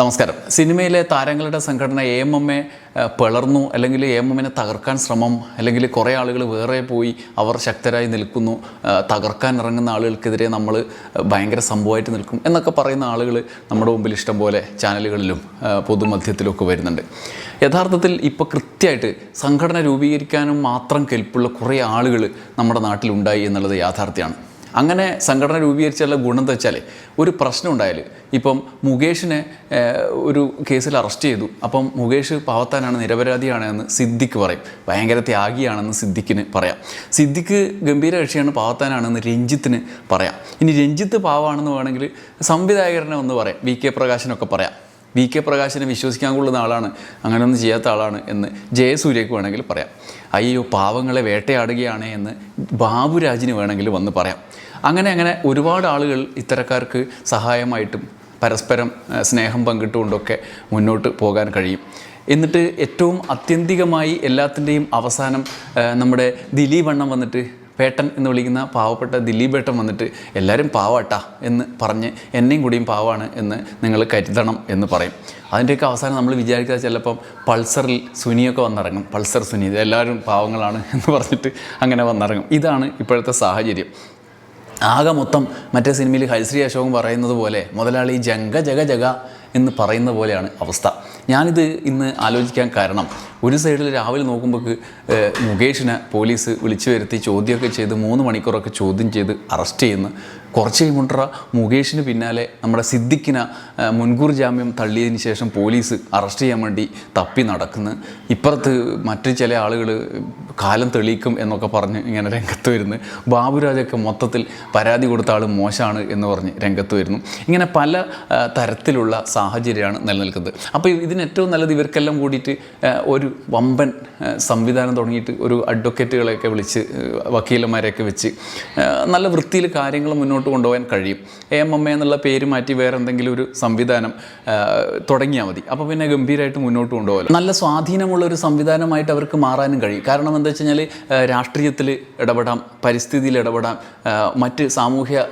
നമസ്കാരം. സിനിമയിലെ താരങ്ങളുടെ സംഘടന എ എം എം എ പിളർന്നു അല്ലെങ്കിൽ എ എം എമ്മിനെ തകർക്കാൻ ശ്രമം അല്ലെങ്കിൽ കുറേ ആളുകൾ വേറെ പോയി അവർ ശക്തരായി നിൽക്കുന്നു തകർക്കാൻ ഇറങ്ങുന്ന ആളുകൾക്കെതിരെ നമ്മൾ ഭയങ്കര സംഭവമായിട്ട് നിൽക്കും എന്നൊക്കെ പറയുന്ന ആളുകൾ നമ്മുടെ മുമ്പിൽ ഇഷ്ടം പോലെ ചാനലുകളിലും പൊതുമധ്യത്തിലൊക്കെ വരുന്നുണ്ട്. യഥാർത്ഥത്തിൽ ഇപ്പോൾ കൃത്യമായിട്ട് സംഘടന രൂപീകരിക്കാനും മാത്രം കെൽപ്പുള്ള കുറേ ആളുകൾ നമ്മുടെ നാട്ടിലുണ്ടായി എന്നുള്ളത് യാഥാർത്ഥ്യമാണ്. അങ്ങനെ സംഘടന രൂപീകരിച്ചുള്ള ഗുണം എന്താ വെച്ചാൽ ഒരു പ്രശ്നം ഉണ്ടായാൽ ഇപ്പം മുകേഷിനെ ഒരു കേസിൽ അറസ്റ്റ് ചെയ്തു. അപ്പം മുകേഷ് പാവത്താനാണ് നിരപരാധിയാണ് എന്ന് സിദ്ദിഖ് പറയും. ഭയങ്കര ത്യാഗിയാണെന്ന് സിദ്ദിഖിന് പറയാം. സിദ്ദിഖ് ഗംഭീര കക്ഷിയാണ് പാവത്താനാണെന്ന് രഞ്ജിത്തിന് പറയാം. ഇനി രഞ്ജിത്ത് പാവമാണെന്ന് വേണമെങ്കിൽ സംവിധായകരനെ ഒന്ന് പറയാം. വി കെ പ്രകാശനൊക്കെ പറയാം. വി കെ പ്രകാശിനെ വിശ്വസിക്കാൻ കൊള്ളുന്ന ആളാണ് അങ്ങനെയൊന്നും ചെയ്യാത്ത ആളാണ് എന്ന് ജയസൂര്യക്ക് വേണമെങ്കിൽ പറയാം. അയ്യോ പാവങ്ങളെ വേട്ടയാടുകയാണ് എന്ന് ബാബുരാജിന് വേണമെങ്കിൽ വന്ന് പറയാം. അങ്ങനെ അങ്ങനെ ഒരുപാട് ആളുകൾ ഇത്തരക്കാർക്ക് സഹായമായിട്ടും പരസ്പരം സ്നേഹം പങ്കിട്ടുകൊണ്ടൊക്കെ മുന്നോട്ട് പോകാൻ കഴിയും. എന്നിട്ട് ഏറ്റവും അത്യന്തികമായി എല്ലാത്തിന്റെയും അവസാനം നമ്മുടെ ദിലീപ് എണ്ണം വന്നിട്ട് പേട്ടൻ എന്ന് വിളിക്കുന്ന പാവപ്പെട്ട ദിലീപ് ഏട്ടൻ വന്നിട്ട് എല്ലാവരും പാവാട്ടാ എന്ന് പറഞ്ഞ് എന്നെയും കൂടിയും പാവാണ് എന്ന് നിങ്ങൾ കരുതണം എന്ന് പറയും. അതിന്റെയൊക്കെ അവസാനം നമ്മൾ വിചാരിക്കാതെ ചിലപ്പം പൾസറിൽ സുനിയൊക്കെ വന്നിറങ്ങും. പൾസർ സുനി എല്ലാവരും പാവങ്ങളാണ് എന്ന് പറഞ്ഞിട്ട് അങ്ങനെ വന്നിറങ്ങും. ഇതാണ് ഇപ്പോഴത്തെ സാഹചര്യം. ആകെ മൊത്തം മറ്റേ സിനിമയിൽ ഹരിശ്രീ അശോകൻ പറയുന്നത് പോലെ മുതലാളി ജഗ ജഗ ജഗ എന്ന് പറയുന്ന പോലെയാണ് അവസ്ഥ. ഞാനിത് ഇന്ന് ആലോചിക്കാൻ കാരണം ഒരു സൈഡിൽ രാവിലെ നോക്കുമ്പോൾ മുകേഷിനെ പോലീസ് വിളിച്ചു വരുത്തി ചോദ്യമൊക്കെ ചെയ്ത് മൂന്ന് മണിക്കൂറൊക്കെ ചോദ്യം ചെയ്ത് അറസ്റ്റ് ചെയ്യുന്നു കുറച്ച് കഴിയുമ്പോണ്ടറ മുകേഷിന് പിന്നാലെ നമ്മുടെ സിദ്ദിഖിനെ മുൻകൂർ ജാമ്യം തള്ളിയതിന് ശേഷം പോലീസ് അറസ്റ്റ് ചെയ്യാൻ വേണ്ടി തപ്പി നടക്കുന്നു. ഇപ്പുറത്ത് മറ്റു ചില ആളുകൾ കാലം തെളിയിക്കും എന്നൊക്കെ പറഞ്ഞ് ഇങ്ങനെ രംഗത്ത് വരുന്നു. ബാബുരാജൊക്കെ മൊത്തത്തിൽ പരാതി കൊടുത്ത ആൾ മോശമാണ് എന്ന് പറഞ്ഞ് രംഗത്ത് വരുന്നു. ഇങ്ങനെ പല തരത്തിലുള്ള സാഹചര്യമാണ് നിലനിൽക്കുന്നത്. അപ്പോൾ ഇതിന് ഏറ്റവും നല്ലത് ഇവർക്കെല്ലാം കൂടിയിട്ട് ഒരു വമ്പൻ സംവിധാനം തുടങ്ങിയിട്ട് ഒരു അഡ്വക്കേറ്റുകളെയൊക്കെ വിളിച്ച് വക്കീലന്മാരെയൊക്കെ വെച്ച് നല്ല വൃത്തിയിൽ കാര്യങ്ങൾ മുന്നോട്ട് കൊണ്ടുപോകാൻ കഴിയും. എ എം എം എ എന്നുള്ള പേര് മാറ്റി വേറെ എന്തെങ്കിലും ഒരു സംവിധാനം തുടങ്ങിയാൽ മതി. അപ്പോൾ പിന്നെ ഗംഭീരമായിട്ട് മുന്നോട്ട് കൊണ്ടുപോകാം നല്ല സ്വാധീനമുള്ള ഒരു സംവിധാനമായിട്ട് അവർക്ക് മാറാനും കഴിയും. കാരണം എന്താ വെച്ച് കഴിഞ്ഞാൽ രാഷ്ട്രീയത്തിൽ ഇടപെടാം പരിസ്ഥിതിയിൽ ഇടപെടാം മറ്റ് സാമൂഹ്യ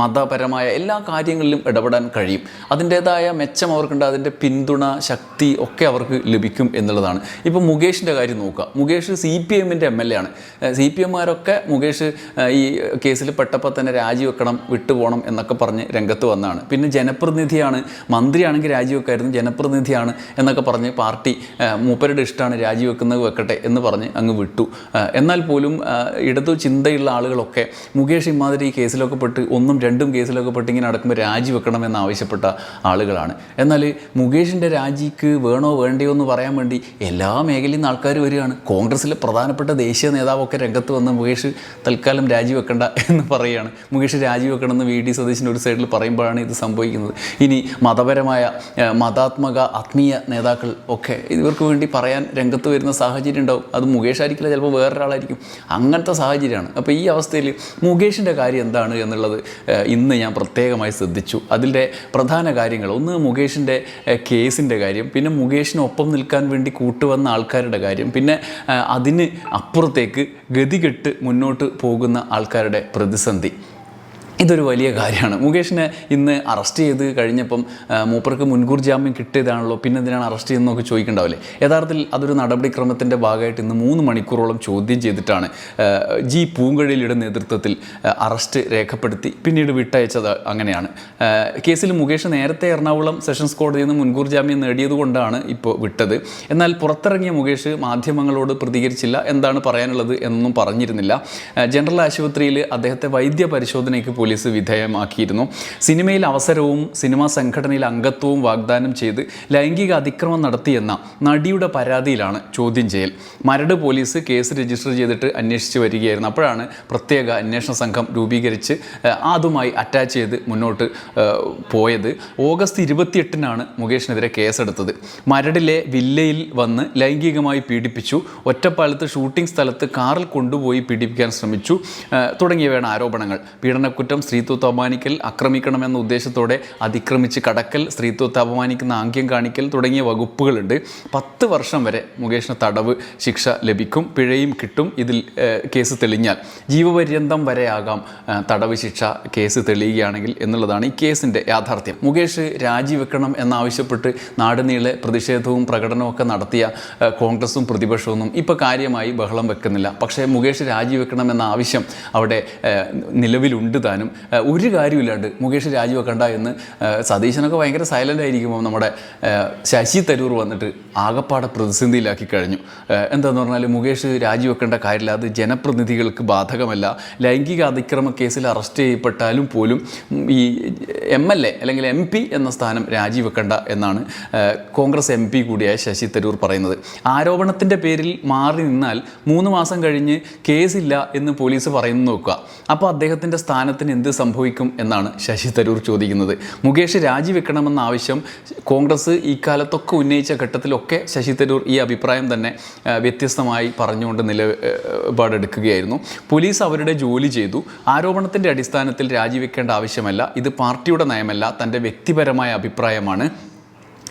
മതപരമായ എല്ലാ കാര്യങ്ങളിലും ഇടപെടാൻ കഴിയും. അതിന്റേതായ മെച്ചം അവർക്കുണ്ട് അതിന്റെ പിന്തുണ ശക്തി ഒക്കെ അവർക്ക് ലഭിക്കും എന്നുള്ളതാണ്. ഇപ്പോൾ മുകേഷിന്റെ കാര്യം നോക്കുക. മുകേഷ് സി പി എമ്മിന്റെ എം എൽ എ ആണ്. സി പി എമ്മാരൊക്കെ മുകേഷ് ഈ കേസിൽ പെട്ടപ്പോൾ തന്നെ രാജിവെക്കണം വിട്ടുപോകണം എന്നൊക്കെ പറഞ്ഞ് രംഗത്ത് വന്നതാണ് പിന്നെ ജനപ്രതിനിധിയാണ് മന്ത്രിയാണെങ്കിൽ രാജിവെക്കായിരുന്നു ജനപ്രതിനിധിയാണ് എന്നൊക്കെ പറഞ്ഞ് പാർട്ടി മൂപ്പരുടെ ഇഷ്ടമാണ് രാജിവെക്കുന്നത് വെക്കട്ടെ എന്ന് പറഞ്ഞ് അങ്ങ് വിട്ടു. എന്നാൽ പോലും ഇടതു ചിന്തയുള്ള ആളുകളൊക്കെ മുകേഷ് ഇമാതിരി കേസിലൊക്കെ പെട്ട് ഒന്നും രണ്ടും കേസിലൊക്കെ പെട്ട് ഇങ്ങനെ നടക്കുമ്പോൾ രാജിവെക്കണമെന്ന് ആവശ്യപ്പെട്ട ആളുകളാണ്. എന്നാൽ മുകേഷിന്റെ രാജിക്ക് വേണോ വേണ്ടയോ എന്ന് പറയാൻ വേണ്ടി എല്ലാ മേഖലയിൽ നിന്ന് ആൾക്കാർ വരികയാണ്. കോൺഗ്രസ്സിലെ പ്രധാനപ്പെട്ട ദേശീയ നേതാവൊക്കെ രംഗത്ത് വന്ന് മുകേഷ് തൽക്കാലം രാജിവെക്കണ്ട എന്ന് പറയുകയാണ്. മുകേഷ് രാജിവെക്കണമെന്ന് വി ഡി സതീശിന്റെ ഒരു സൈഡിൽ പറയുമ്പോഴാണ് ഇത് സംഭവിക്കുന്നത്. ഇനി മതപരമായ മതാത്മക ആത്മീയ നേതാക്കൾ ഒക്കെ ഇവർക്ക് വേണ്ടി പറയാൻ രംഗത്ത് വരുന്ന സാഹചര്യം ഉണ്ടാവും. അത് മുകേഷ് ആയിരിക്കില്ല ചിലപ്പോൾ വേറൊരാളായിരിക്കും. അങ്ങനത്തെ സാഹചര്യമാണ്. അപ്പോൾ ഈ അവസ്ഥയിൽ മുകേഷിന്റെ കാര്യം എന്താണ് എന്നുള്ളത് ഇന്ന് ഞാൻ പ്രത്യേകമായി ശ്രദ്ധിച്ചു. അതിന്റെ പ്രധാന കാര്യങ്ങൾ ഒന്ന് മുകേഷിന്റെ കേസിന്റെ കാര്യം പിന്നെ മുകേഷിനൊപ്പം നിൽക്കാൻ വേണ്ടി കൂട്ടുവന്ന ആൾക്കാരുടെ കാര്യം പിന്നെ അതിന് അപ്പുറത്തേക്ക് ഗതികെട്ട് മുന്നോട്ട് പോകുന്ന ആൾക്കാരുടെ പ്രതിസന്ധി. ഇതൊരു വലിയ കാര്യമാണ്. മുകേഷിനെ ഇന്ന് അറസ്റ്റ് ചെയ്ത് കഴിഞ്ഞപ്പം മൂപ്പർക്ക് മുൻകൂർ ജാമ്യം കിട്ടിയതാണല്ലോ പിന്നെ എന്തിനാണ് അറസ്റ്റ് ചെയ്യുന്നതൊക്കെ ചോദിക്കണ്ടാവില്ലേ? യഥാർത്ഥത്തിൽ അതൊരു നടപടിക്രമത്തിന്റെ ഭാഗമായിട്ട് ഇന്ന് മൂന്ന് മണിക്കൂറോളം ചോദ്യം ചെയ്തിട്ടാണ് ജി പൂങ്കഴിലിയുടെ നേതൃത്വത്തിൽ അറസ്റ്റ് രേഖപ്പെടുത്തി പിന്നീട് വിട്ടയച്ചത് അങ്ങനെയാണ്. കേസിൽ മുകേഷ് നേരത്തെ എറണാകുളം സെഷൻസ് കോടതിയിൽ നിന്ന് മുൻകൂർ ജാമ്യം നേടിയതുകൊണ്ടാണ് ഇപ്പോൾ വിട്ടത്. എന്നാൽ പുറത്തിറങ്ങിയ മുകേഷ് മാധ്യമങ്ങളോട് പ്രതികരിച്ചില്ല എന്താണ് പറയാനുള്ളത് എന്നൊന്നും പറഞ്ഞിരുന്നില്ല. ജനറൽ ആശുപത്രിയിൽ അദ്ദേഹത്തെ വൈദ്യ പരിശോധനയ്ക്ക് പോലീസ് വിധേയമാക്കിയിരുന്നു. സിനിമയിൽ അവസരവും സിനിമാ സംഘടനയിൽ അംഗത്വവും വാഗ്ദാനം ചെയ്ത് ലൈംഗിക അതിക്രമം നടത്തിയെന്ന നടിയുടെ പരാതിയിലാണ് ചോദ്യം ചെയ്യൽ. മരട് പോലീസ് കേസ് രജിസ്റ്റർ ചെയ്തിട്ട് അന്വേഷിച്ച് വരികയായിരുന്നു. അപ്പോഴാണ് പ്രത്യേക അന്വേഷണ സംഘം രൂപീകരിച്ച് അതുമായി അറ്റാച്ച് ചെയ്ത് മുന്നോട്ട് പോയത്. ഓഗസ്റ്റ് ഇരുപത്തിയെട്ടിനാണ് മുകേഷിനെതിരെ കേസെടുത്തത്. മരടിലെ വില്ലയിൽ വന്ന് ലൈംഗികമായി പീഡിപ്പിച്ചു. ഒറ്റപ്പാലത്ത് ഷൂട്ടിംഗ് സ്ഥലത്ത് കാറിൽ കൊണ്ടുപോയി പീഡിപ്പിക്കാൻ ശ്രമിച്ചു. തുടങ്ങിയവയാണ് ആരോപണങ്ങൾ. പീഡനക്കുറ്റം കടന്നുകയറ്റം സ്ത്രീത്വത്തെ അപമാനിക്കൽ ആക്രമിക്കണമെന്ന ഉദ്ദേശത്തോടെ അതിക്രമിച്ച് കടക്കൽ സ്ത്രീത്വത്തെ അപമാനിക്കുന്ന ആംഗ്യം കാണിക്കൽ തുടങ്ങിയ വകുപ്പുകളുണ്ട്. പത്ത് വർഷം വരെ മുകേഷിന് തടവ് ശിക്ഷ ലഭിക്കും പിഴയും കിട്ടും. ഇതിൽ കേസ് തെളിഞ്ഞാൽ ജീവപര്യന്തം വരെ ആകാം ഏഹ്, തടവ് ശിക്ഷ കേസ് തെളിയുകയാണെങ്കിൽ എന്നുള്ളതാണ് ഈ കേസിന്റെ യാഥാർത്ഥ്യം. മുകേഷ് രാജിവെക്കണം എന്നാവശ്യപ്പെട്ട് നാടിനീളെ പ്രതിഷേധവും പ്രകടനവും ഒക്കെ നടത്തിയ കോൺഗ്രസും പ്രതിപക്ഷവും ഇപ്പോൾ കാര്യമായി ബഹളം വെക്കുന്നില്ല. പക്ഷേ മുകേഷ് രാജിവെക്കണം എന്ന ആവശ്യം അവിടെ നിലവിലുണ്ട് താനും. ഏഹ്, ഒരു കാര്യമില്ലാണ്ട് മുകേഷ് രാജിവെക്കണ്ട എന്ന് സതീശനൊക്കെ ഭയങ്കര സൈലന്റ് ആയിരിക്കുമ്പോൾ നമ്മുടെ ശശി തരൂർ വന്നിട്ട് ആകപ്പാടെ പ്രതിസന്ധിയിലാക്കി കഴിഞ്ഞു. എന്താന്ന് പറഞ്ഞാൽ മുകേഷ് രാജിവെക്കേണ്ട കാര്യമില്ല. അത് ജനപ്രതിനിധികൾക്ക് ബാധകമല്ല. ലൈംഗിക അതിക്രമ കേസിൽ അറസ്റ്റ് ചെയ്യപ്പെട്ടാലും പോലും ഈ എം എൽ എ അല്ലെങ്കിൽ എം പി എന്ന സ്ഥാനം രാജിവെക്കേണ്ട എന്നാണ് കോൺഗ്രസ് എം പി കൂടിയായ ശശി തരൂർ പറയുന്നത്. ആരോപണത്തിന്റെ പേരിൽ മാറി നിന്നാൽ മൂന്ന് മാസം കഴിഞ്ഞ് കേസില്ല എന്ന് പോലീസ് പറയുന്നു നോക്കുക. അപ്പോൾ അദ്ദേഹത്തിന്റെ സ്ഥാനത്തിന് എന്ത് സംഭവിക്കും എന്നാണ് ശശി തരൂർ ചോദിക്കുന്നത്. മുകേഷ് രാജിവെക്കണമെന്ന ആവശ്യം കോൺഗ്രസ് ഈ കാലത്തൊക്കെ ഉന്നയിച്ച ഘട്ടത്തിലൊക്കെ ശശി തരൂർ ഈ അഭിപ്രായം തന്നെ വ്യത്യസ്തമായി പറഞ്ഞുകൊണ്ട് നിലപാടെടുക്കുകയായിരുന്നു പോലീസ് അവരുടെ ജോലി ചെയ്തു. ആരോപണത്തിന്റെ അടിസ്ഥാനത്തിൽ രാജിവെക്കേണ്ട ആവശ്യമല്ല. ഇത് പാർട്ടിയുടെ നയമല്ല. തന്റെ വ്യക്തിപരമായ അഭിപ്രായമാണ്.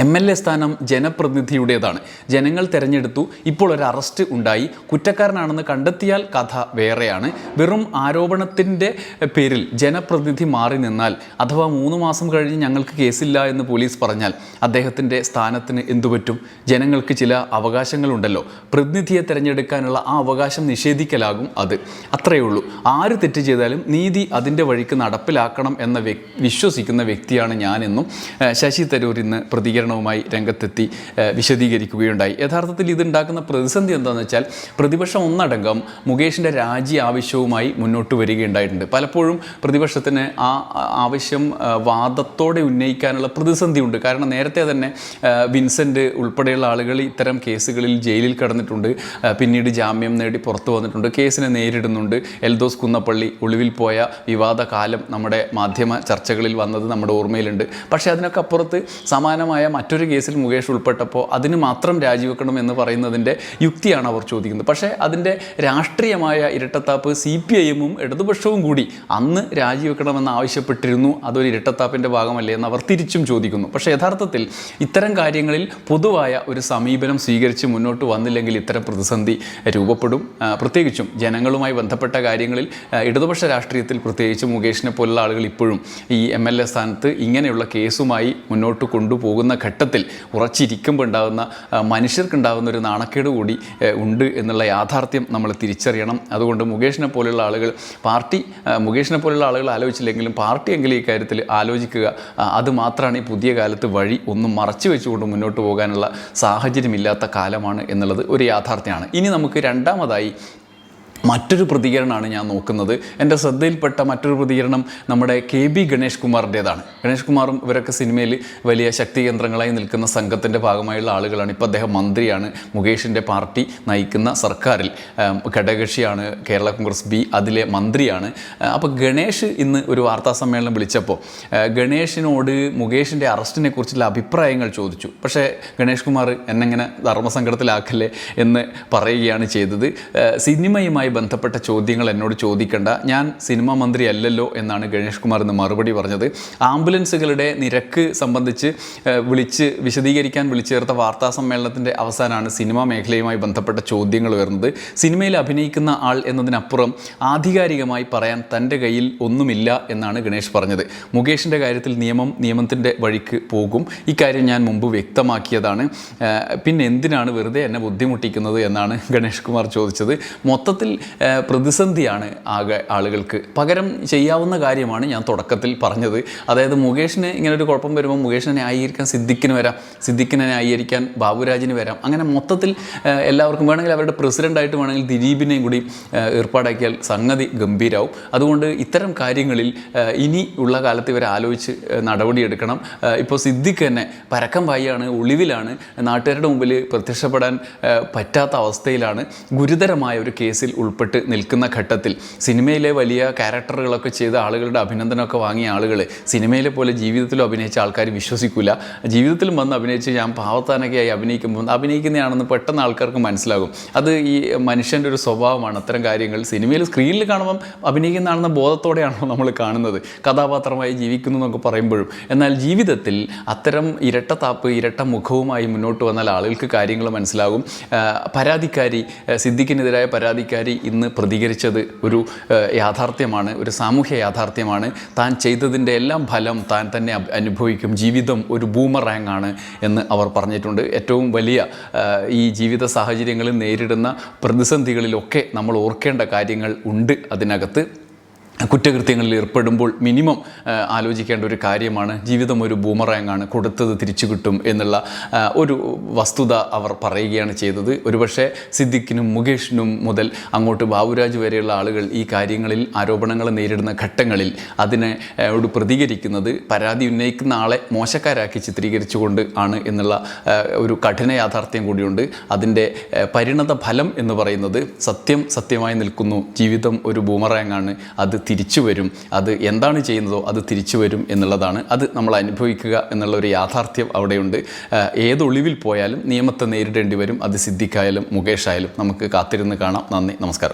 എം എൽ എ സ്ഥാനം ജനപ്രതിനിധിയുടേതാണ്. ജനങ്ങൾ തിരഞ്ഞെടുത്തു. ഇപ്പോൾ ഒരു അറസ്റ്റ് ഉണ്ടായി. കുറ്റക്കാരനാണെന്ന് കണ്ടെത്തിയാൽ കഥ വേറെയാണ്. വെറും ആരോപണത്തിന്റെ പേരിൽ ജനപ്രതിനിധി മാറി നിന്നാൽ അഥവാ മൂന്ന് മാസം കഴിഞ്ഞ് ഞങ്ങൾക്ക് കേസില്ല എന്ന് പോലീസ് പറഞ്ഞാൽ അദ്ദേഹത്തിന്റെ സ്ഥാനത്തിന് എന്തു പറ്റും? ജനങ്ങൾക്ക് ചില അവകാശങ്ങളുണ്ടല്ലോ. പ്രതിനിധിയെ തിരഞ്ഞെടുക്കാനുള്ള ആ അവകാശം നിഷേധിക്കലാകും അത്. അത്രയേ ഉള്ളൂ. ആര് തെറ്റ് ചെയ്താലും നീതി അതിന്റെ വഴിക്ക് നടപ്പിലാക്കണം എന്ന വിശ്വസിക്കുന്ന വ്യക്തിയാണ് ഞാനെന്നും ശശി തരൂർ ഇന്ന് പ്രതികരണവുമായി രംഗത്തെത്തി വിശദീകരിക്കുകയുണ്ടായി. യഥാർത്ഥത്തിൽ ഇതുണ്ടാക്കുന്ന പ്രതിസന്ധി എന്താണെന്ന് വെച്ചാൽ പ്രതിപക്ഷം ഒന്നടങ്കം മുകേഷിന്റെ രാജി ആവശ്യവുമായി മുന്നോട്ട് വരികയുണ്ടായിട്ടുണ്ട്. പലപ്പോഴും പ്രതിപക്ഷത്തിന് ആ ആവശ്യം വാദത്തോടെ ഉന്നയിക്കാനുള്ള പ്രതിസന്ധിയുണ്ട്. കാരണം നേരത്തെ തന്നെ വിൻസെന്റ് ഉൾപ്പെടെയുള്ള ആളുകൾ ഇത്തരം കേസുകളിൽ ജയിലിൽ കടന്നിട്ടുണ്ട്. പിന്നീട് ജാമ്യം നേടി പുറത്തു വന്നിട്ടുണ്ട്. കേസിനെ നേരിടുന്നുണ്ട്. എൽദോസ് കുന്നപ്പള്ളി ഒളിവിൽ പോയ വിവാദ കാലം നമ്മുടെ മാധ്യമ ചർച്ചകളിൽ വന്നത് നമ്മുടെ ഓർമ്മയിലുണ്ട്. പക്ഷേ അതിനൊക്കെ അപ്പുറത്ത് സമാനമായ മറ്റൊരു കേസിൽ മുകേഷ് ഉൾപ്പെട്ടപ്പോൾ അതിന് മാത്രം രാജിവെക്കണം എന്ന് പറയുന്നതിന്റെ യുക്തിയാണ് അവർ ചോദിക്കുന്നത്. പക്ഷേ അതിന്റെ രാഷ്ട്രീയമായ ഇരട്ടത്താപ്പ് സി പി ഐഎമ്മും ഇടതുപക്ഷവും കൂടി അന്ന് രാജിവെക്കണമെന്ന് ആവശ്യപ്പെട്ടിരുന്നു. അതൊരു ഇരട്ടത്താപ്പിന്റെ ഭാഗമല്ലേ എന്ന് അവർ തിരിച്ചും ചോദിക്കുന്നു. പക്ഷേ യഥാർത്ഥത്തിൽ ഇത്തരം കാര്യങ്ങളിൽ പൊതുവായ ഒരു സമീപനം സ്വീകരിച്ച് മുന്നോട്ട് വന്നില്ലെങ്കിൽ ഇത്തരം പ്രതിസന്ധി രൂപപ്പെടും. പ്രത്യേകിച്ചും ജനങ്ങളുമായി ബന്ധപ്പെട്ട കാര്യങ്ങളിൽ ഇടതുപക്ഷ രാഷ്ട്രീയത്തിൽ പ്രത്യേകിച്ച് മുകേഷിനെ പോലുള്ള ആളുകൾ ഇപ്പോഴും ഈ എം എൽ എ സ്ഥാനത്ത് ഇങ്ങനെയുള്ള കേസുമായി മുന്നോട്ട് കൊണ്ടുപോകുന്ന ഘട്ടത്തിൽ ഉറച്ചിരിക്കുമ്പോൾ ഉണ്ടാകുന്ന മനുഷ്യർക്കുണ്ടാകുന്ന ഒരു നാണക്കേട് കൂടി ഉണ്ട് എന്നുള്ള യാഥാർത്ഥ്യം നമ്മൾ തിരിച്ചറിയണം. അതുകൊണ്ട് മുകേഷിനെ പോലെയുള്ള ആളുകൾ പാർട്ടി മുകേഷിനെ പോലെയുള്ള ആളുകൾ ആലോചിച്ചില്ലെങ്കിലും പാർട്ടി എങ്കിലും ഈ കാര്യത്തിൽ ആലോചിക്കുക അതുമാത്രമാണ് അത് മാത്രമാണ് ഈ പുതിയ കാലത്ത് വഴി ഒന്നും മറച്ചു വെച്ചുകൊണ്ട് മുന്നോട്ട് പോകാനുള്ള സാഹചര്യമില്ലാത്ത കാലമാണ് എന്നുള്ളത് ഒരു യാഥാർത്ഥ്യമാണ്. ഇനി നമുക്ക് രണ്ടാമതായി മറ്റൊരു പ്രതികരണമാണ് ഞാൻ നോക്കുന്നത്. എന്റെ ശ്രദ്ധയിൽപ്പെട്ട മറ്റൊരു പ്രതികരണം നമ്മുടെ കെ ബി ഗണേഷ് കുമാറിന്റേതാണ്. ഗണേഷ് കുമാറും ഇവരൊക്കെ സിനിമയിൽ വലിയ ശക്തി കേന്ദ്രങ്ങളായി നിൽക്കുന്ന സംഘത്തിന്റെ ഭാഗമായുള്ള ആളുകളാണ്. ഇപ്പോൾ അദ്ദേഹം മന്ത്രിയാണ് മുകേഷിന്റെ പാർട്ടി നയിക്കുന്ന സർക്കാരിൽ. ഘടകക്ഷിയാണ് കേരള കോൺഗ്രസ് ബി അതിലെ മന്ത്രിയാണ്. അപ്പോൾ ഗണേഷ് ഇന്ന് ഒരു വാർത്താ സമ്മേളനം വിളിച്ചപ്പോൾ ഗണേഷിനോട് മുകേഷിന്റെ അറസ്റ്റിനെ കുറിച്ചുള്ള അഭിപ്രായങ്ങൾ ചോദിച്ചു. പക്ഷേ ഗണേഷ് കുമാർ എന്നെങ്ങനെ ധർമ്മസങ്കടത്തിലാക്കല്ലേ? എന്ന് പറയുകയാണ് ചെയ്തത്. ആ, സിനിമയുമായി ബന്ധപ്പെട്ട ചോദ്യങ്ങൾ എന്നോട് ചോദിക്കേണ്ട. ഞാൻ സിനിമാ മന്ത്രി അല്ലല്ലോ എന്നാണ് ഗണേഷ് കുമാർ ഇന്ന് മറുപടി പറഞ്ഞത്. ആംബുലൻസുകളുടെ നിരക്ക് സംബന്ധിച്ച് വിളിച്ച് വിശദീകരിക്കാൻ വിളിച്ചു ചേർത്ത വാർത്താ സമ്മേളനത്തിന്റെ അവസാനമാണ് സിനിമാ മേഖലയുമായി ബന്ധപ്പെട്ട ചോദ്യങ്ങൾ വരുന്നത് സിനിമയിൽ അഭിനയിക്കുന്ന ആൾ എന്നതിനപ്പുറം ആധികാരികമായി പറയാൻ തന്റെ കയ്യിൽ ഒന്നുമില്ല എന്നാണ് ഗണേഷ് പറഞ്ഞത്. മുകേഷിന്റെ കാര്യത്തിൽ നിയമം നിയമത്തിന്റെ വഴിക്ക് പോകും. ഇക്കാര്യം ഞാൻ മുമ്പ് വ്യക്തമാക്കിയതാണ്. പിന്നെ എന്തിനാണ് വെറുതെ എന്നെ ബുദ്ധിമുട്ടിക്കുന്നത് എന്നാണ് ഗണേഷ് കുമാർ ചോദിച്ചത്. മൊത്തത്തിൽ പ്രതിസന്ധിയാണ് ആകെ ആളുകൾക്ക്. പകരം ചെയ്യാവുന്ന കാര്യമാണ് ഞാൻ തുടക്കത്തിൽ പറഞ്ഞത്. അതായത് മുകേഷിന് ഇങ്ങനെ കുഴപ്പം വരുമ്പോൾ മുകേഷിനെ ന്യായീകരിക്കാൻ സിദ്ദിഖിന് വരാം സിദ്ദിഖിനെ ന്യായീകരിക്കാൻ ബാബുരാജിന് വരാം. അങ്ങനെ മൊത്തത്തിൽ എല്ലാവർക്കും വേണമെങ്കിൽ അവരുടെ പ്രസിഡന്റായിട്ട് വേണമെങ്കിൽ ദിലീപിനെയും കൂടി ഏർപ്പാടാക്കിയാൽ സംഗതി ഗംഭീരാവും. അതുകൊണ്ട് ഇത്തരം കാര്യങ്ങളിൽ ഇനി ഉള്ള കാലത്ത് ഇവർ ആലോചിച്ച് നടപടിയെടുക്കണം. ഇപ്പോൾ സിദ്ദിഖ് തന്നെ പരക്കം വായിയാണ് ഒളിവിലാണ്. നാട്ടുകാരുടെ മുമ്പിൽ പ്രത്യക്ഷപ്പെടാൻ പറ്റാത്ത അവസ്ഥയിലാണ് ഗുരുതരമായ ഒരു കേസിൽ ഉൾപ്പെട്ട് നിൽക്കുന്ന ഘട്ടത്തിൽ സിനിമയിലെ വലിയ ക്യാരക്ടറുകളൊക്കെ ചെയ്ത ആളുകളുടെ അഭിനന്ദനമൊക്കെ വാങ്ങിയ ആളുകൾ സിനിമയിലെ പോലെ ജീവിതത്തിലും അഭിനയിച്ച ആൾക്കാർ വിശ്വസിക്കില്ല ജീവിതത്തിലും വന്ന് അഭിനയിച്ച് ഞാൻ പാവത്താനൊക്കെ ആയി അഭിനയിക്കുമ്പോൾ അഭിനയിക്കുന്നതാണെന്ന് പെട്ടെന്ന് ആൾക്കാർക്ക് മനസ്സിലാകും. അത് ഈ മനുഷ്യന്റെ ഒരു സ്വഭാവമാണ് അത്തരം കാര്യങ്ങൾ. സിനിമയിൽ സ്ക്രീനിൽ കാണുമ്പം അഭിനയിക്കുന്നതാണെന്ന ബോധത്തോടെയാണോ നമ്മൾ കാണുന്നത്. കഥാപാത്രമായി ജീവിക്കുന്നു എന്നൊക്കെ പറയുമ്പോഴും. എന്നാൽ ജീവിതത്തിൽ അത്തരം ഇരട്ടത്താപ്പ് ഇരട്ട മുഖവുമായി മുന്നോട്ട് വന്നാൽ ആളുകൾക്ക് കാര്യങ്ങൾ മനസ്സിലാകും. പരാതിക്കാരി സിദ്ദിഖിനെതിരായ പരാതിക്കാരി ഇന്ന് പ്രതികരിച്ചത് ഒരു യാഥാർത്ഥ്യമാണ് ഒരു സാമൂഹ്യ യാഥാർത്ഥ്യമാണ്. താൻ ചെയ്തതിന്റെ എല്ലാം ഫലം താൻ തന്നെ അനുഭവിക്കും. ജീവിതം ഒരു ബൂമറാങ് ആണ് എന്ന് അവർ പറഞ്ഞിട്ടുണ്ട്. ഏറ്റവും വലിയ ഈ ജീവിത സാഹചര്യങ്ങളിൽ നേരിടുന്ന പ്രതിസന്ധികളിലൊക്കെ നമ്മൾ ഓർക്കേണ്ട കാര്യങ്ങൾ ഉണ്ട് അതിനകത്ത്. കുറ്റകൃത്യങ്ങളിൽ ഏർപ്പെടുമ്പോൾ മിനിമം ആലോചിക്കേണ്ട ഒരു കാര്യമാണ്. ജീവിതം ഒരു ബൂമറാങ്ങാണ്. കൊടുത്തത് തിരിച്ചു കിട്ടും എന്നുള്ള ഒരു വസ്തുത അവർ പറയുകയാണ് ചെയ്തത്. ഒരുപക്ഷെ സിദ്ദിഖിനും മുകേഷിനും മുതൽ അങ്ങോട്ട് ബാബുരാജ് വരെയുള്ള ആളുകൾ ഈ കാര്യങ്ങളിൽ ആരോപണങ്ങൾ നേരിടുന്ന ഘട്ടങ്ങളിൽ അതിനോട് പ്രതികരിക്കുന്നത് പരാതി ഉന്നയിക്കുന്ന ആളെ മോശക്കാരാക്കി ചിത്രീകരിച്ചുകൊണ്ട് ആണ് എന്നുള്ള ഒരു കഠിന യാഥാർത്ഥ്യം കൂടിയുണ്ട്. അതിന്റെ പരിണത ഫലം എന്ന് പറയുന്നത് സത്യം സത്യമായി നിൽക്കുന്നു. ജീവിതം ഒരു ബൂമറാങ്ങാണ്. അത് തിരിച്ചു വരും അത് എന്താണ് ചെയ്യുന്നതോ അത് തിരിച്ചു വരും എന്നുള്ളതാണ്. അത് നമ്മൾ അനുഭവിക്കുക എന്നുള്ള ഒരു യാഥാർത്ഥ്യം അവിടെയുണ്ട്. ഏത് ഒളിവിൽ പോയാലും നിയമത്തെ നേരിടേണ്ടി വരും. അത് സിദ്ദിഖായാലും മുകേഷായാലും നമുക്ക് കാത്തിരുന്ന് കാണാം. നന്ദി. നമസ്കാരം.